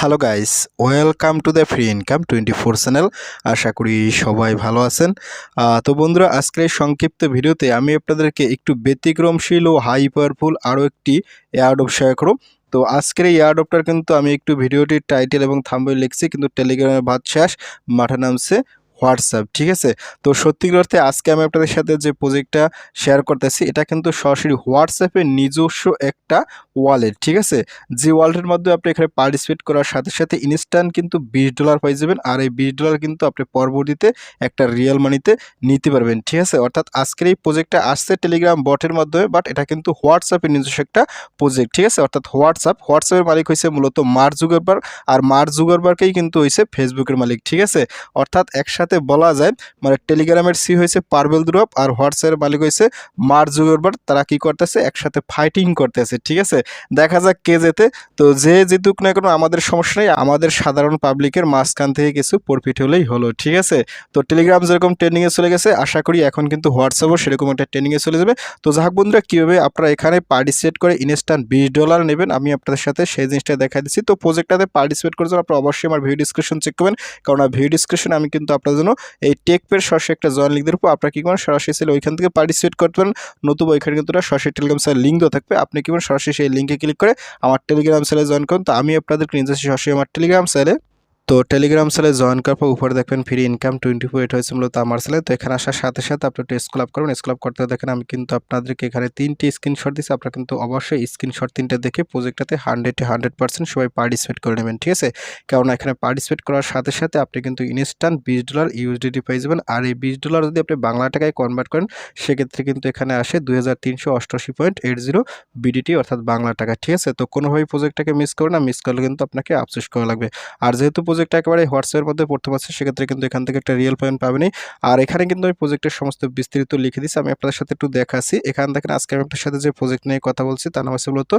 Hello guys welcome to the free income twenty four channel আশা করি সবাই ভালো আছেন। তো বন্ধুরা, আজকের সংক্ষিপ্ত ভিডিওতে আমি আপনাদেরকে একটু ব্যতিক্রমশীল ও হাই পাওয়ারফুল আরও একটি এয়ারডপ শেয়ার করব। তো আজকের এই এয়ারডপটার কিন্তু আমি একটু ভিডিওটির টাইটেল এবং থাম্বই লিখছি, কিন্তু টেলিগ্রামের ভাত শেষ, মাঠে নামছে। হোয়াটসঅ্যাপ, ঠিক আছে? তো সত্যিকার অর্থে আজকে আমি আপনাদের সাথে যে প্রজেক্টটা শেয়ার করতেছি, এটা কিন্তু সরাসরি হোয়াটসঅ্যাপের নিজস্ব একটা ওয়ালেট ঠিক আছে? যে ওয়ালেটের মাধ্যমে আপনি এখানে পার্টিসিপেট করার সাথে সাথে ইনস্ট্যান্ট কিন্তু বিশ ডলার পেয়ে যাবেন, আর এই বিশ ডলার কিন্তু আপনি পরবর্তীতে একটা রিয়েল মানিতে নিতে পারবেন, ঠিক আছে? অর্থাৎ আজকের এই প্রজেক্টটা আসছে টেলিগ্রাম বটের মাধ্যমে বাট এটা কিন্তু হোয়াটসঅ্যাপের নিজস্ব একটা প্রজেক্ট ঠিক আছে? অর্থাৎ হোয়াটসঅ্যাপ হোয়াটসঅ্যাপের মালিক হয়েছে মূলত মার্ক জুগারবার আর মার্ক জুগারবারকেই কিন্তু হয়েছে ফেসবুকের মালিক, ঠিক আছে? অর্থাৎ একসাথে বলা যায় মানে টেলিগ্রামের সি হয়েছে পারবেল দুরব আর হোয়াটসঅ্যাপের মালিক হয়েছে মার্ক জুগারবার তারা কি করতেছে? একসাথে ফাইটিং করতেছে, ঠিক আছে? দেখা যাক কে যেতে তো যে জিতুক না কোনো, আমাদের সমস্যা নেই। আমাদের সাধারণ পাবলিকের মাঝখান থেকে কিছু প্রফিট হলেই হলো, ঠিক আছে? তো টেলিগ্রাম যেরকম ট্রেন্ডিংয়ে চলে গেছে, আশা করি এখন কিন্তু হোয়াটসঅ্যাপও সেরকম একটা ট্রেন্ডিংয়ে চলে যাবে। তো যাক বন্ধুরা, কীভাবে আপনারা এখানে পার্টিসিপেট করে ইনস্ট্যান্ট বিশ ডলার নেবেন, আমি আপনাদের সাথে সেই জিনিসটা দেখা দিচ্ছি। তো প্রজেক্টটাতে পার্টিসিপেট করার জন্য আপনারা অবশ্যই আমার ভিডিও ডিসক্রিপশন চেক করবেন। কারণ ভিডিও ডিসক্রিপশনে আমি কিন্তু আপনাদের জন্য এই টেকপের সরাসরি একটা জয়েন লিঙ্ক দেবো আপনারা কি করেন সরাসরি সেলে ওইখান থেকে পার্টিসিপেট করতে পারেন। নতুবা ওইখানে কিন্তু সরাসরি টেলিগ্রাম সেলের লিঙ্ক দেওয়া থাকবে। আপনি কি করেন সরাসরি সেই লিঙ্কে ক্লিক করে আমার টেলিগ্রাম সেলে জয়েন করুন। তো আমি আপনাদেরকে নিয়ে যাচ্ছি সরাসরি আমার টেলিগ্রাম সেলে তো টেলিগ্রাম সেলে জয়েন করার পর উপরে দেখবেন ফ্রি ইনকাম টোয়েন্টি ফোর এটা হয়েছে মূলত আমার সেলে তো এখানে আসার সাথে সাথে আপনি একটু স্কুল আপ করবেন। স্কুল আপ করতে দেখেন আমি কিন্তু আপনাদেরকে এখানে তিনটি স্ক্রিনশট দিচ্ছি আপনারা কিন্তু অবশ্যই স্ক্রিনশট তিনটে দেখে প্রজেক্টটাতে হান্ড্রেডে হান্ড্রেড পার্সেন্ট সবাই পার্টিসিপেট করে নেবেন, ঠিক আছে? কেননা এখানে পার্টিসিপেট করার সাথে সাথে আপনি কিন্তু ইনস্ট্যান্ট বিশ ডলার ইউএসডিটি পেয়ে যাবেন। আর এই বিশ ডলার যদি আপনি বাংলা টাকায় কনভার্ট করেন, সেক্ষেত্রে কিন্তু এখানে আসে দুই এইট বিডিটি অর্থাৎ বাংলা টাকা, ঠিক আছে? তো কোনোভাবেই প্রজেক্টটাকে মিস করে না। মিস করলে কিন্তু আপনাকে আফসোস করা লাগবে। আর যেহেতু প্রজেক্টটা একেবারে হোয়াটসঅ্যাপের মধ্যে পড়তে পারছে, সেক্ষেত্রে কিন্তু এখান থেকে একটা রিয়েল পয়েন্ট পাবেনি। আর এখানে কিন্তু আমি প্রজেক্টের সমস্ত বিস্তারিত লিখে দিচ্ছি আমি আপনাদের সাথে একটু দেখাচ্ছি। এখান থেকে আজকে আমি আপনার সাথে যে প্রজেক্ট নিয়ে কথা বলছি, তার নাম হচ্ছে মূলত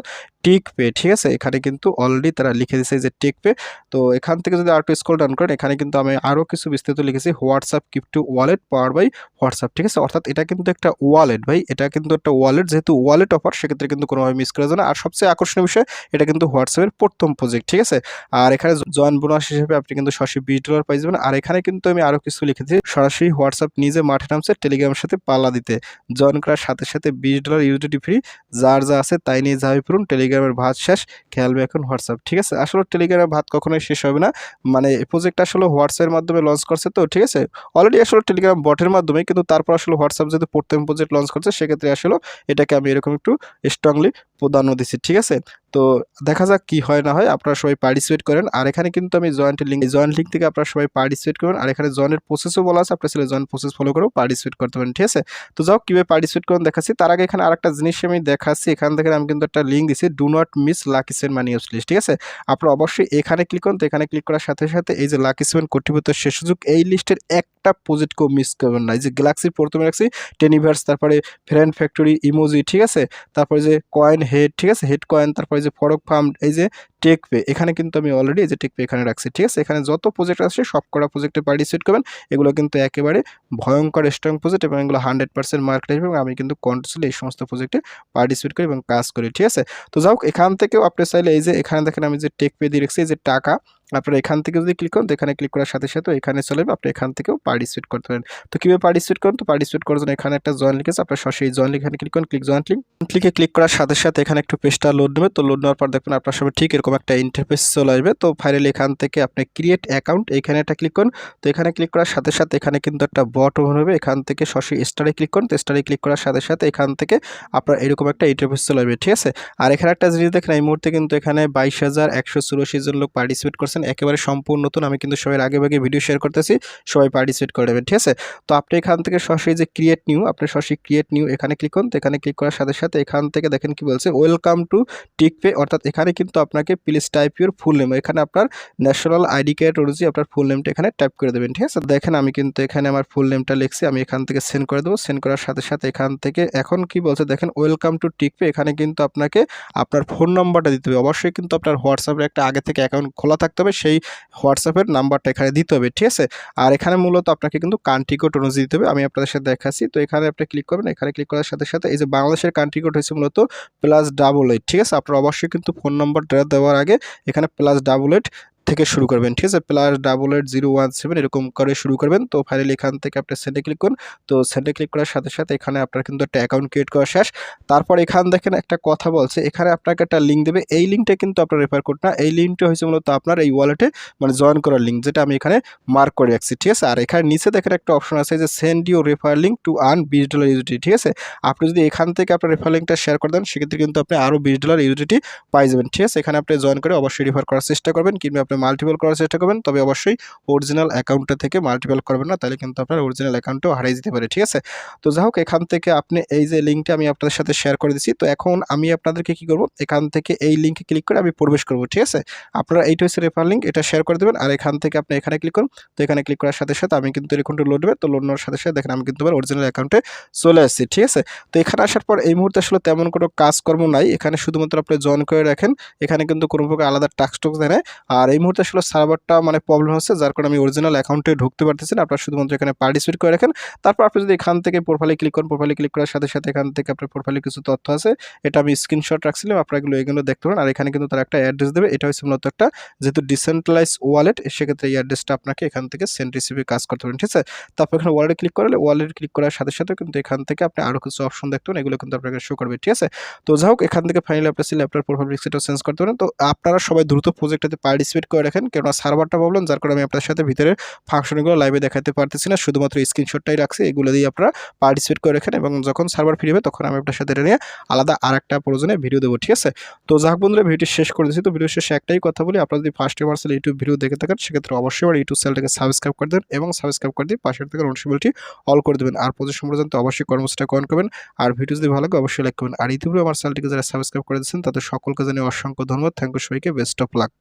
টিক পে ঠিক আছে? এখানে কিন্তু অলরেডি তারা লিখে দিয়েছে যে টিক পে তো এখান থেকে যদি আর একটু স্কল ডাউন করেন, এখানে কিন্তু আমি আরও কিছু বিস্তারিত লিখেছি WhatsApp crypto wallet power by WhatsApp ঠিক আছে? অর্থাৎ এটা কিন্তু একটা ওয়ালেট ভাই, এটা কিন্তু একটা ওয়ালেট যেহেতু ওয়ালেট অফার সেক্ষেত্রে কিন্তু কোনোভাবে মিস করা যায় না। আর সবচেয়ে আকর্ষণীয় বিষয়, এটা কিন্তু হোয়াটসঅ্যাপের প্রথম প্রজেক্ট ঠিক আছে? আর এখানে জয়েন বোনাস হিসেবে আপনি কিন্তু সরাসরি বিশ ডলার পাই যাবেন আর এখানে কিন্তু আমি আরও কিছু লিখেছি সরাসরি হোয়াটসঅ্যাপ নিজে মাঠে নামছে টেলিগ্রামের সাথে পাল্লা দিতে। জয়েন করার সাথে সাথে বিশ ডলার ইউডিটি ফ্রি যার যা আছে তাই নিয়ে যাবে পড়ুন টেলিগ্রামের ভাত শেষ খেয়ালবে এখন হোয়াটসঅ্যাপ। ঠিক আছে? আসলে টেলিগ্রামের ভাত কখনোই শেষ হবে না। মানে প্রজেক্ট আসলে হোয়াটসঅ্যাপের মাধ্যমে লঞ্চ করছে তো, ঠিক আছে? অলরেডি আসলে টেলিগ্রাম বটের মাধ্যমে, কিন্তু তারপর আসলে হোয়াটসঅ্যাপ যেহেতু প্রথম প্রজেক্ট লঞ্চ করছে, সেক্ষেত্রে আসলে এটাকে আমি এরকম একটু স্ট্রংলি প্রাধান্য দিচ্ছি ঠিক আছে? তো দেখা যাক কি হয় না হয়, আপনারা সবাই পার্টিসিপেট করেন। আর এখানে কিন্তু আমি জয়েন্ট লিঙ্ক জয়েন্ট লিঙ্ক থেকে আপনারা সবাই পার্টিসিপেট করবেন আর এখানে জয়েন্টের প্রসেসও বলা আছে, আপনার ছেলে জয়েন্ট প্রসেস ফলো করেও পার্টিসিপেট করতে পারেন, ঠিক আছে? তো যাও, কীভাবে পার্টিসিপেট করেন দেখাচ্ছি। তার আগে এখানে আরেকটা জিনিস আমি দেখাচ্ছি। এখান থেকে আমি কিন্তু একটা লিঙ্ক দিচ্ছি do not miss lucky seven money use list ঠিক আছে? আপনারা অবশ্যই এখানে ক্লিক করুন। তো এখানে ক্লিক করার সাথে সাথে এই যে লাকি সেভেন কোটিপতি শেষ সুযোগ, এই লিস্টের একটা প্রজেক্টকেও মিস করবেন না। এই যে গ্যালাক্সি প্রথমে রাখছি টেনিভার্স তারপরে ফ্রেন্ড ফ্যাক্টরি ইমোজি ঠিক আছে? তারপরে যে কয়েন হেড ঠিক আছে? হেড কয়েন তারপরে যে ফরক ফার্ম এই যে টেক পে এখানে কিন্তু আমি অলরেডি যে টেক পে এখানে রাখছি, ঠিক আছে? এখানে যত প্রজেক্ট আসছে সব করা প্রজেক্টে পার্টিসিপেট করবেন। এগুলো কিন্তু একেবারে ভয়ঙ্কর স্ট্রং প্রজেক্ট এবং এগুলো হান্ড্রেড পার্সেন্ট মার্কেট আসবে এবং আমি কিন্তু কন্টিনিউসলি এই সমস্ত প্রজেক্টে পার্টিসিপেট করি এবং কাজ করি, ঠিক আছে? তো যাই হোক, এখান থেকেও আপনি চাইলে এই যে এখানে দেখেন আমি যে টেক পে দিয়ে রেখেছি যে টাকা, আপনারা এখান থেকে যদি ক্লিক করেন, তো এখানে ক্লিক করার সাথে সাথে এখানে চলে যাবে, আপনি এখান থেকেও পার্টিসিপেট করতে পারেন। তো কীভাবে পার্টিসিপেট করেন? তো পার্টিসিপেট করার জন্য এখানে একটা জয়েন লিখেছে, আপনার সরাসরি জয়েন লিখ এখানে ক্লিক করুন ক্লিক জয়েন্ট লিঙ্ক ক্লিকে ক্লিক করার সাথে সাথে এখানে একটু পেজটা লোড নেবে তো লোড নেওয়ার পর দেখবেন আপনার সবাই ঠিক এরকম একটা ইন্টারফেস চলে আসবে। তো ফাইনালি এখান থেকে আপনি ক্রিয়েট অ্যাকাউন্ট এখানে একটা ক্লিক করুন। তো এখানে ক্লিক করার সাথে সাথে এখানে কিন্তু একটা বট ওপেন হবে। এখান থেকে সরাসরি স্টারে ক্লিক করুন। তো স্টারে ক্লিক করার সাথে সাথে এখান থেকে আপনার এরকম একটা ইন্টারফেস চলে আসবে, ঠিক আছে? আর এখানে একটা জিনিস দেখেন, এই মুহূর্তে কিন্তু এখানে বাইশ হাজার একশো চুরাশি জন লোক পার্টিসিপেট করছেন। একেবারে সম্পূর্ণ নতুন। আমি কিন্তু সবাই আগে ভাগে ভিডিও শেয়ার করতেছি। সবাই পার্টিসিপেট করে নেবেন, ঠিক আছে? তো আপনি এখান থেকে সরাসরি যে ক্রিয়েট নিউ আপনি সরাসরি ক্রিয়েট নিউ এখানে ক্লিক করুন। তো এখানে ক্লিক করার সাথে সাথে এখান থেকে দেখেন কি বলছে ওয়েলকাম টু টিকপে অর্থাৎ এখানে কিন্তু আপনাকে please type your full name এখানে আপনার ন্যাশনাল আইডি কার্ড অনুযায়ী আপনার ফুল নেমটা এখানে টাইপ করে দেবেন, ঠিক আছে? দেখেন আমি কিন্তু এখানে আমার ফুল নেমটা লিখছি, আমি এখান থেকে সেন্ড করে দেবো। সেন্ড করার সাথে সাথে এখান থেকে এখন কি বলছে, দেখেন ওয়েলকাম টু টিকপে এখানে কিন্তু আপনাকে আপনার ফোন নাম্বারটা দিতে হবে। অবশ্যই কিন্তু আপনার হোয়াটসঅ্যাপের একটা আগে থেকে অ্যাকাউন্ট খোলা থাকতে হবে, সেই হোয়াটসঅ্যাপের নাম্বারটা এখানে দিতে হবে, ঠিক আছে? আর এখানে মূলত আপনাকে কিন্তু কান্ট্রি কোড অনুযায়ী দিতে হবে, আমি আপনাদের সাথে দেখাচ্ছি। তো এখানে আপনি ক্লিক করবেন, এখানে ক্লিক করার সাথে সাথে এই যে বাংলাদেশের কান্ট্রি কোড হয়েছে মূলত প্লাস ডাবল এইট ঠিক আছে? আপনার অবশ্যই কিন্তু ফোন নম্বর দেওয়ার আগে এখানে প্লাস ডাবল এইট থেকে শুরু করবেন, ঠিক আছে? Plus double eight zero one seven এরকম করে শুরু করবেন। তো ফাইনালি এখান থেকে আপনি সেন্ডে ক্লিক করুন। তো সেন্ডে ক্লিক করার সাথে সাথে এখানে আপনার কিন্তু একটা অ্যাকাউন্ট ক্রিয়েট করা শেষ। তারপর এখান দেখেন একটা কথা বলছে, এখানে আপনাকে একটা লিঙ্ক দেবে। এই লিঙ্কটা কিন্তু আপনার রেফার কোড না। এই লিঙ্কটা হয়েছে মূলত আপনার এই ওয়ালেটে মানে জয়েন করার লিঙ্ক যেটা আমি এখানে মার্ক করে রাখছি, ঠিক আছে? আর এখানে নিচে দেখেন একটা অপশন আছে যে send you refer link to earn বিশ ডলার ইউজিটি ঠিক আছে? আপনি যদি এখান থেকে আপনার রেফার লিঙ্কটা শেয়ার করে দেন, সেক্ষেত্রে কিন্তু আপনি আরও বিশ ডলার ইউজিটি পাই যাবেন, ঠিক আছে? এখানে আপনি জয়েন করে অবশ্যই রেফার করার চেষ্টা করবেন, কিংবা আপনি মাল্টিপল করার চেষ্টা করবেন, তবে অবশ্যই অরিজিনাল অ্যাকাউন্টটা থেকে মাল্টিপল করবেন না, তাহলে কিন্তু আপনার অরিজিনাল অ্যাকাউন্টও হারিয়ে যেতে পারে, ঠিক আছে? তো যাই হোক, এখান থেকে আপনি এই যে লিঙ্কটা আমি আপনাদের সাথে শেয়ার করে দিচ্ছি, তো এখন আমি আপনাদেরকে কি করব, এখান থেকে এই লিঙ্কে ক্লিক করে আমি প্রবেশ করব, ঠিক আছে? আপনারা এইটা হচ্ছে রেফার লিঙ্ক এটা শেয়ার করে দেবেন, আর এখান থেকে আপনি এখানে ক্লিক করুন, তো এখানে ক্লিক করার সাথে সাথে আমি কিন্তু এরকমটা লোড হবে তো লোড নেওয়ার সাথে সাথে দেখেন আমি কিন্তু আমার অরিজিনাল অ্যাকাউন্টে চলে আসছি, ঠিক আছে? তো এখানে আসার পর এই মুহূর্তে আসলে তেমন কোনো কাজকর্ম নাই, এখানে শুধুমাত্র আপনি জয়েন করে রাখেন, এখানে কিন্তু কোনো প্রকার আলাদা টাক্স টুক্স দেয় আর এই মুহূর্তে আসলে সার্ভারটা মানে প্রবলেম হচ্ছে, যার কারণে আমি অরিজিনাল অ্যাকাউন্টে ঢুকতে পারতেছি না। আপনারা শুধুমাত্র এখানে পার্টিসিপেট করে রাখেন। তারপর আপনি যদি এখান থেকে প্রোফাইলে ক্লিক করেন প্রোফাইলে ক্লিক করার সাথে সাথে এখান থেকে আপনার প্রোফাইলে কিছু তথ্য আছে, এটা আমি স্ক্রিনশট রাখছিলাম, আপনারা এগুলো এগুলো দেখতে পারেন। আর এখানে কিন্তু তার একটা অ্যাড্রেস দেবে, এটা হচ্ছে মূলত একটা যেহেতু ডিসেন্ট্রালাইজ ওয়ালেট সেক্ষেত্রে এই অ্যাড্রেসটা আপনাকে এখান থেকে সেন্ড রিসিভে কাজ করতে পারেন ঠিক আছে? তারপর এখানে ওয়ালেটে ক্লিক করলে ওয়ালেট ক্লিক করার সাথে সাথে কিন্তু এখান থেকে আপনি আরও কিছু অপশন দেখতে পারেন, এগুলো কিন্তু আপনাকে শো করবে, ঠিক আছে? তো যাই হোক, এখান থেকে ফাইনালি আপনি চাইলে আপনার প্রোফাইল পিক্সেলটা চেঞ্জ করতে পারেন। তো আপনারা সবাই দ্রুত প্রজেক্টটাতে পার্টিসিপেট করে রাখেন। কেননা সার্ভারটা প্রবলেম যার কারণে আমি আপনার সাথে ভিতরে ফাংশনগুলো লাইভে দেখাতে পারতেছি না। শুধুমাত্র স্ক্রিনশটটাই রাখছি, এগুলো দিয়ে আপনারা পার্টিসিপেট করে রাখেন এবং যখন সার্ভার ফ্রি হবে তখন আমি আপনার সাথে এটা নিয়ে আলাদা আর একটা প্রয়োজনে ভিডিও দেবো, ঠিক আছে? তো যাক বন্ধুরা ভিডিওটি শেষ করে দিচ্ছি তো ভিডিও শেষে একটাই কথা বলি, আপনারা যদি ফার্স্ট টাইম আসলে ইউটিউব ভিডিও দেখে থাকেন, সেক্ষেত্রে অবশ্যই আমার ইউটিউব চ্যানেলটাকে সাবস্ক্রাইব করে দেবেন এবং সাবস্ক্রাইব করে দিয়ে পাশের থেকে নোটিফিকেশনটি অল করে দেবেন। আর প্রতি সম্পর্কে অবশ্যই কর্মসূচিটা কমেন্ট করবেন। আর ভিডিও যদি ভালো লাগে, অবশ্যই লাইক করবেন। আর ইতিপূর্বে আমার চ্যানেলটিকে যারা সাবস্ক্রাইব করে দিচ্ছেন তাদের সকলকে জানিয়ে অসংখ্য ধন্যবাদ। থ্যাংক ইউ সবাইকে। Best of luck